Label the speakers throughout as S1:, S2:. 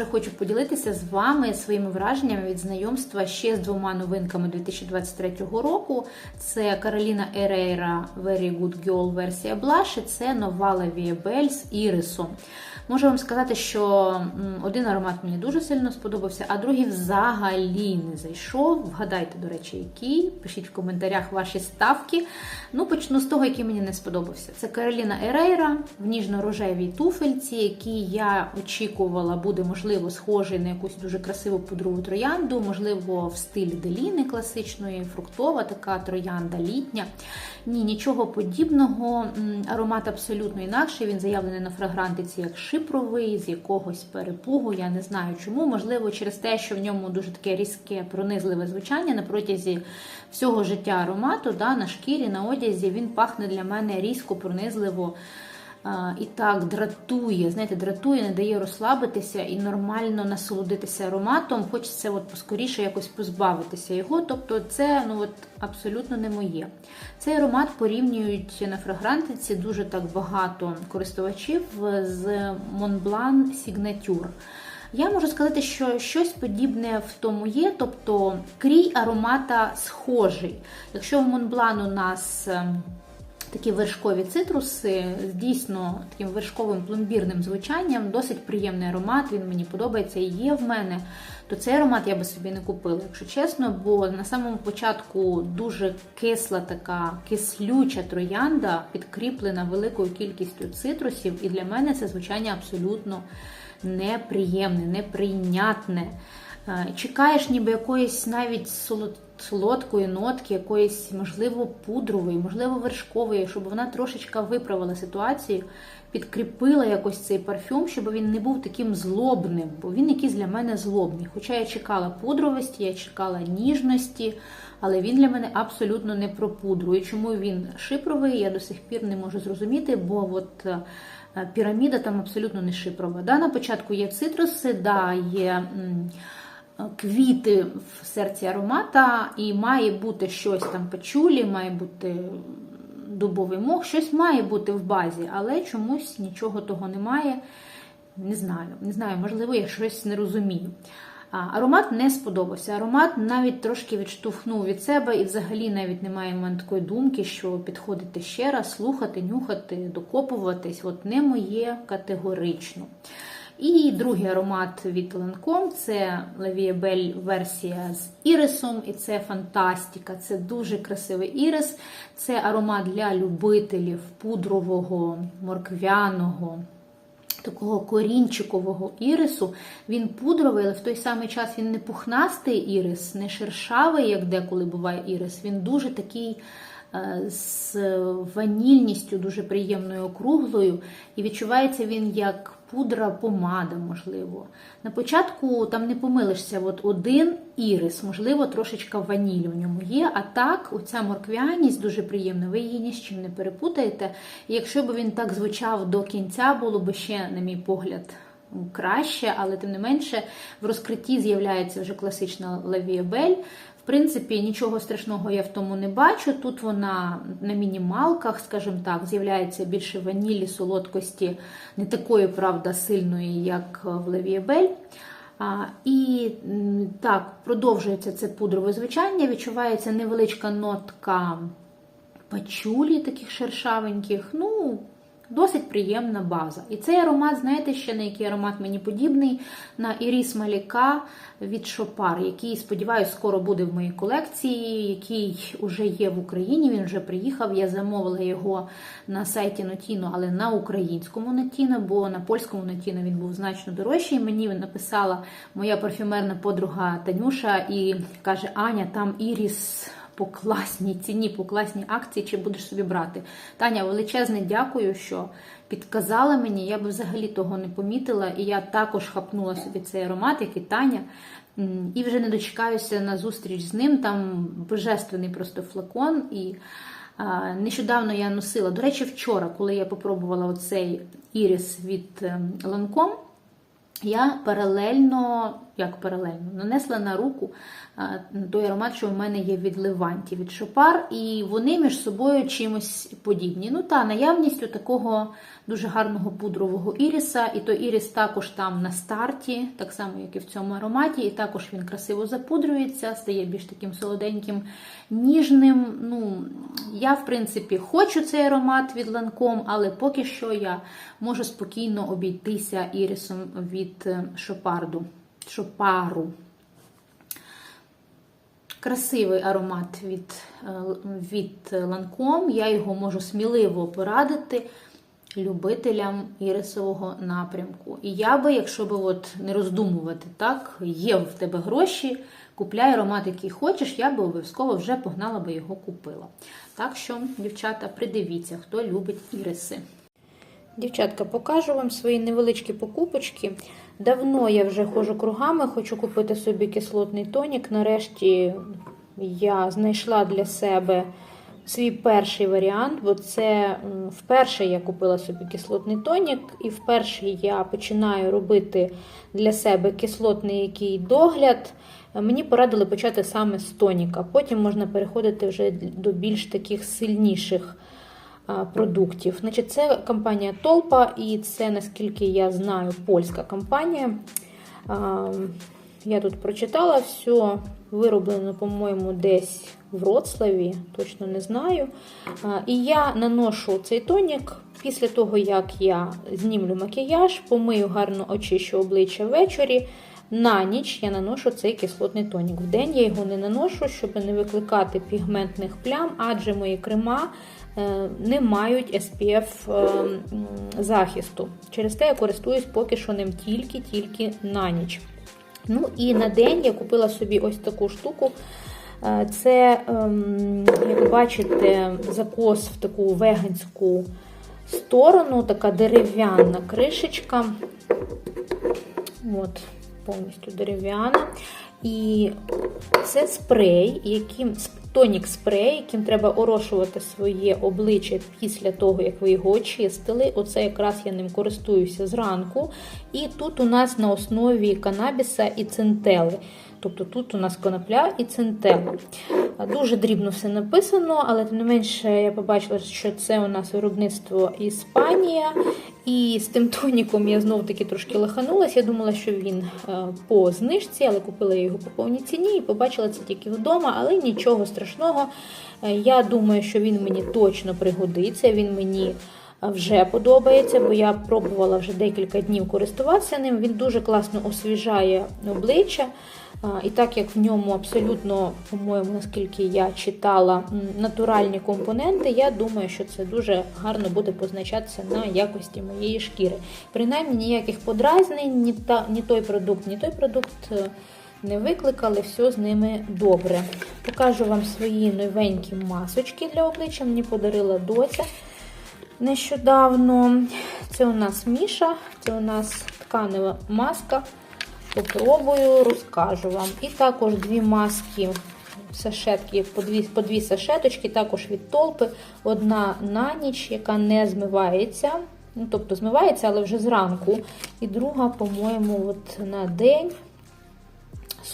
S1: Дуже хочу поділитися з вами своїми враженнями від знайомства ще з двома новинками 2023 року. Це Кароліна Ерейра Very Good Girl версія Blush і це нова La Vie з ірисом. Можу вам сказати, що один аромат мені дуже сильно сподобався, а другий взагалі не зайшов. Вгадайте, до речі, який. Пишіть в коментарях ваші ставки. Ну, почну з того, який мені не сподобався. Це Кароліна Ерейра в ніжно-рожевій туфельці, який я очікувала, буде можливо схожий на якусь дуже красиву пудрову троянду, можливо, в стилі деліни класичної, фруктова така троянда літня. Ні, нічого подібного. Аромат абсолютно інакший. Він заявлений на фрагрантиці як шипровий, з якогось перепугу. Я не знаю чому. Можливо, через те, що в ньому дуже таке різке, пронизливе звучання на протязі всього життя аромату, да, на шкірі, на одязі він пахне для мене різко, пронизливо. І так дратує, знаєте, дратує, не дає розслабитися і нормально насолодитися ароматом. Хочеться от поскоріше якось позбавитися його. Тобто, це ну от абсолютно не моє. Цей аромат порівнюють на фрагрантиці дуже так багато користувачів з Montblanc Signature. Я можу сказати, що щось подібне в тому є, тобто крій аромата схожий. Якщо в Монблан у нас ем, такі вершкові цитруси з дійсно таким вершковим пломбірним звучанням, досить приємний аромат, він мені подобається і є в мене. То цей аромат я би собі не купила, якщо чесно, бо на самому початку дуже кисла така кислюча троянда, підкріплена великою кількістю цитрусів, і для мене це звучання абсолютно неприємне, неприйнятне. Е, Чекаєш ніби якоїсь навіть солод- солодкої нотки, якоїсь, можливо, пудрової, можливо, вершкової, щоб вона трошечка виправила ситуацію, підкріпила якось цей парфюм, щоб він не був таким злобним, бо він якийсь для мене злобний. Хоча я чекала пудровості, я чекала ніжності, але він для мене абсолютно не про пудру. І чому він шипровий, я до сих пір не можу зрозуміти, бо от. е, Піраміда там абсолютно не шипрова. Да, на початку є цитруси, да, є квіти в серці аромата, і має бути щось там пачулі, має бути дубовий мох, щось має бути в базі, але чомусь нічого того немає. Не знаю, не знаю, можливо, я щось не розумію. Аромат не сподобався. Аромат навіть трошки відштовхнув від себе, і взагалі навіть немає в мене такої думки, що підходити ще раз, слухати, нюхати, докопуватись. От не моє категорично. І другий аромат від Lancome – це La Vie Belle версія з ірисом, і це фантастика. Це дуже красивий ірис. Це аромат для любителів пудрового, морквяного. Такого корінчикового ірису. Він пудровий, але в той самий час він не пухнастий ірис, не шершавий, як деколи буває ірис. Він дуже такий е, з ванільністю, дуже приємною округлою. І відчувається він як пудра помада, можливо. На початку там не помилишся, от один ірис, можливо, трошечка ванілі в ньому є. А так, оця морквяність дуже приємна, ви її ні з чим не перепутаєте. І якщо б він так звучав до кінця, було б ще, на мій погляд, краще, але тим не менше в розкритті з'являється вже класична лавіабель. Принципі, нічого страшного я в тому не бачу. Тут вона на мінімалках, скажімо так, з'являється більше ванілі, солодкості, не такої, правда, сильної, як в лавіабель. І так, продовжується це пудрове звучання, відчувається невеличка нотка пачулі, таких шершавеньких. Ну, досить приємна база. І цей аромат, знаєте, ще на який аромат мені подібний? На Іріс Маліка від Шопар, який, сподіваюся, скоро буде в моїй колекції, який вже є в Україні. Він вже приїхав. Я замовила його на сайті Notino, але на українському Notino, бо на польському Notino він був значно дорожчий. Мені написала моя парфюмерна подруга Танюша і каже: Аня, там Іріс по класній ціні, по класній акції, чи будеш собі брати. Таня, величезне дякую, що підказала мені. Я би взагалі того не помітила, і я також хапнула собі цей аромат, як і Таня. І вже не дочекаюся на зустріч з ним. Там божественний просто флакон. І нещодавно я носила. До речі, вчора, коли я попробувала оцей ірис від ем, Lancome, я паралельно як паралельно. Нанесла на руку той аромат, що в мене є від Леванті, від Шопар, і вони між собою чимось подібні. Ну та наявністю такого дуже гарного пудрового іріса, і той іріс також там на старті, так само, як і в цьому ароматі, і також він красиво запудрюється, стає більш таким солоденьким, ніжним. Ну, Я, в принципі, хочу цей аромат від Lancome, але поки що я можу спокійно обійтися ірисом від е, Шопарду. Шопару. Красивий аромат від, е, від Lancome. Я його можу сміливо порадити любителям ірисового напрямку. І я би, якщо би от не роздумувати, так, є в тебе гроші, купляй аромат, який хочеш, я би обов'язково вже погнала би його купила. Так що, дівчата, придивіться, хто любить іриси. Дівчатка, покажу вам свої невеличкі покупочки. Давно я вже ходжу кругами, хочу купити собі кислотний тонік. Нарешті я знайшла для себе свій перший варіант, бо це вперше я купила собі кислотний тонік, і вперше я починаю робити для себе кислотний який догляд. Мені порадили почати саме з тоніка. Потім можна переходити вже до більш таких сильніших продуктів. Значить, Це компанія Толпа, і це, наскільки я знаю, польська компанія. Я тут прочитала все, вироблено, по-моєму, десь в Вроцлаві, точно не знаю. І я наношу цей тонік після того, як я знімлю макіяж, помию гарно очищу обличчя ввечері. На ніч я наношу цей кислотний тонік. В день я його не наношу, щоб не викликати пігментних плям, адже мої крема е, не мають SPF е, захисту. Через те я користуюсь поки що ним тільки-тільки на ніч. Ну і на день я купила собі ось таку штуку. Е, це, як бачите, закос в таку веганську сторону, така дерев'яна кришечка. От, повністю дерев'яна. І це спрей, яким тонік спрей, яким треба орошувати своє обличчя після того, як ви його очистили. Оце якраз я ним користуюся зранку. І тут у нас на основі канабіса і центели. Тобто тут у нас конопля і центела. Дуже дрібно все написано, але тим не менше я побачила, що це у нас виробництво Іспанія. І з тим тоніком я знов-таки трошки лаханулася. Я думала, що він е, по знижці, але купила його по повній ціні і побачила це тільки вдома, але нічого страшного. Е, я думаю, що він мені точно пригодиться. Він мені вже подобається, бо я пробувала вже декілька днів користуватися ним. Він дуже класно освіжає обличчя. І так як в ньому абсолютно, по-моєму, наскільки я читала натуральні компоненти, я думаю, що це дуже гарно буде позначатися на якості моєї шкіри. Принаймні ніяких подразнень, ні, та, ні той продукт, ні той продукт е, не викликали, все з ними добре. Покажу вам свої новенькі масочки для обличчя. Мені подарила доця нещодавно. Це у нас Міша, це у нас тканева маска. Попробую, розкажу вам. І також дві маски, сашетки, по дві, по дві сашеточки, також від толпи. Одна на ніч, яка не змивається. Ну, Тобто змивається, але вже зранку. І друга, по-моєму, от на день.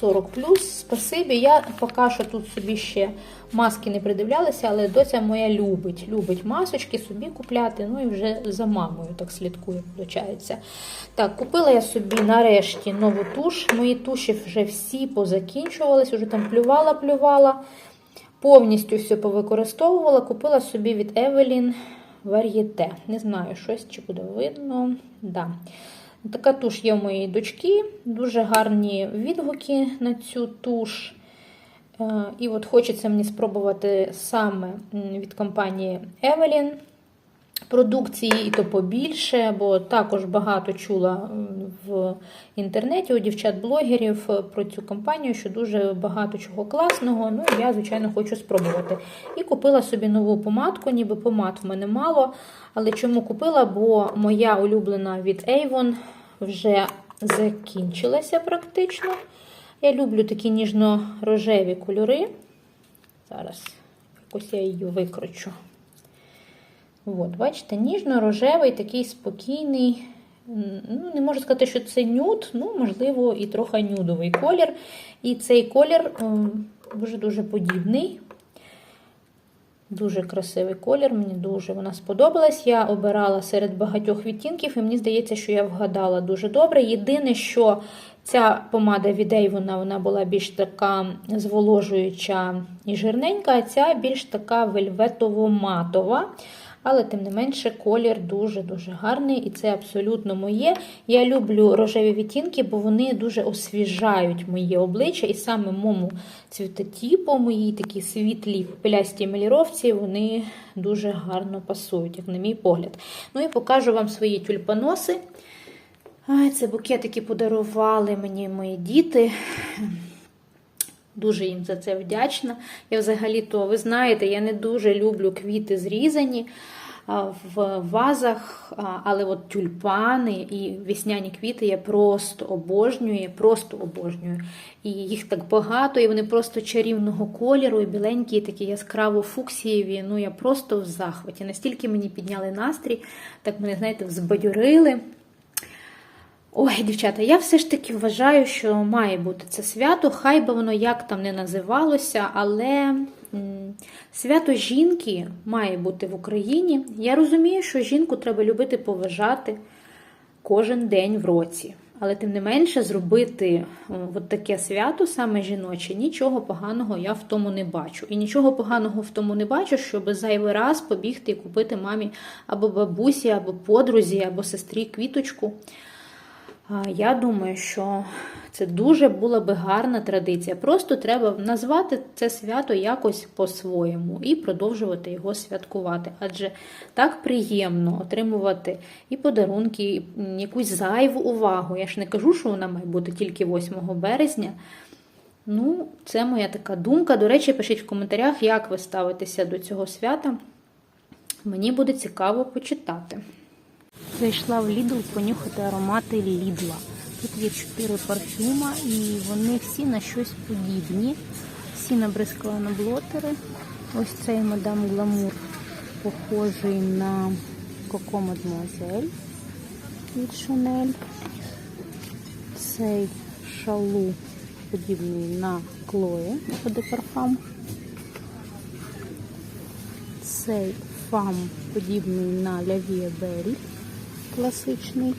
S1: 40 Спасибі. Я поки що тут собі ще маски не придивлялася, але доця моя любить. Любить масочки собі купляти. Ну і вже за мамою так слідкує, виходить. Так, купила я собі нарешті нову туш. Мої туші вже всі позакінчувались, вже там плювала-плювала. Повністю все повикористовувала. Купила собі від Evelyn Varieté. Не знаю, щось чи буде видно. Да. Така туш є в моєї дочки, дуже гарні відгуки на цю туш. Е, і от хочеться мені спробувати саме від компанії Evelyn продукції, і то побільше, бо також багато чула в інтернеті у дівчат-блогерів про цю компанію, що дуже багато чого класного. Ну, я, звичайно, хочу спробувати. І купила собі нову помадку, ніби помад в мене мало. Але чому купила? Бо моя улюблена від Avon вже закінчилася практично. Я люблю такі ніжно-рожеві кольори. Зараз якось я її викручу. От, бачите, ніжно-рожевий, такий спокійний, ну, не можу сказати, що це нюд, ну, можливо, і трохи нюдовий колір. І цей колір дуже-дуже подібний. Дуже красивий колір, мені дуже вона сподобалась. Я обирала серед багатьох відтінків, і мені здається, що я вгадала дуже добре. Єдине, що ця помада від Avon, вона була більш така зволожуюча і жирненька, а ця більш така вельветово-матова. Але, тим не менше, колір дуже-дуже гарний, і це абсолютно моє. Я люблю рожеві відтінки, бо вони дуже освіжають моє обличчя, і саме моєму цвітотіпу, моїй такі світлі пилястій маліровці, вони дуже гарно пасують, як на мій погляд. Ну і покажу вам свої тюльпаноси. Ай, це букетики подарували мені мої діти. Дуже їм за це вдячна. Я взагалі-то, ви знаєте, я не дуже люблю квіти зрізані в вазах, але от тюльпани і весняні квіти я просто обожнюю, просто обожнюю. І їх так багато, і вони просто чарівного кольору, і біленькі, і такі яскраво фуксієві. Ну я просто в захваті. Настільки мені підняли настрій, так мене, знаєте, взбадьорили. Ой, дівчата, я все ж таки вважаю, що має бути це свято, хай би воно як там не називалося, але свято жінки має бути в Україні. Я розумію, що жінку треба любити, поважати кожен день в році. Але тим не менше зробити от таке свято, саме жіноче, нічого поганого я в тому не бачу. І нічого поганого в тому не бачу, щоб зайвий раз побігти і купити мамі або бабусі, або подрузі, або сестрі квіточку. Я думаю, що це дуже була би гарна традиція. Просто треба назвати це свято якось по-своєму і продовжувати його святкувати. Адже так приємно отримувати і подарунки, і якусь зайву увагу. Я ж не кажу, що вона має бути тільки 8 березня. Ну, це моя така думка. До речі, пишіть в коментарях, як ви ставитеся до цього свята. Мені буде цікаво почитати. Зайшла в Lidl понюхати аромати Лідла. Тут є чотири парфюма і вони всі на щось подібні. Всі на блотери. Ось цей мадам Гламур похожий на Коко Мадмуазель від Шанель. Цей шалу подібний на Клое де парфам. Цей фам подібний на Лявія Бель класичний.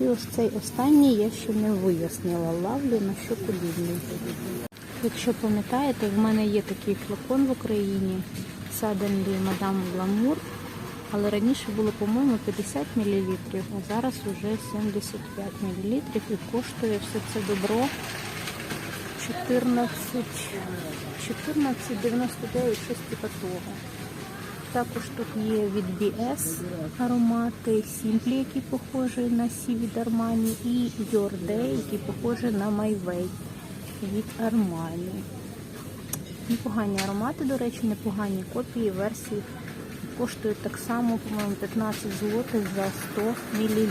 S1: І ось цей останній я ще не вияснила лавлю на що подібний. Якщо пам'ятаєте, в мене є такий флакон в Україні Suddenly Madame Glamour, але раніше було, по-моєму, 50 мл, а зараз вже 75 мл і коштує все це добро 14, 14,99, щось типу того. Також тут є від BS аромати Simply, які похожі на Сі від Armani, і Your Day, який похожий на My Way від Armani. Непогані аромати, до речі, непогані копії, версії. Коштують так само, по-моєму, 15 злотих за 100 мл.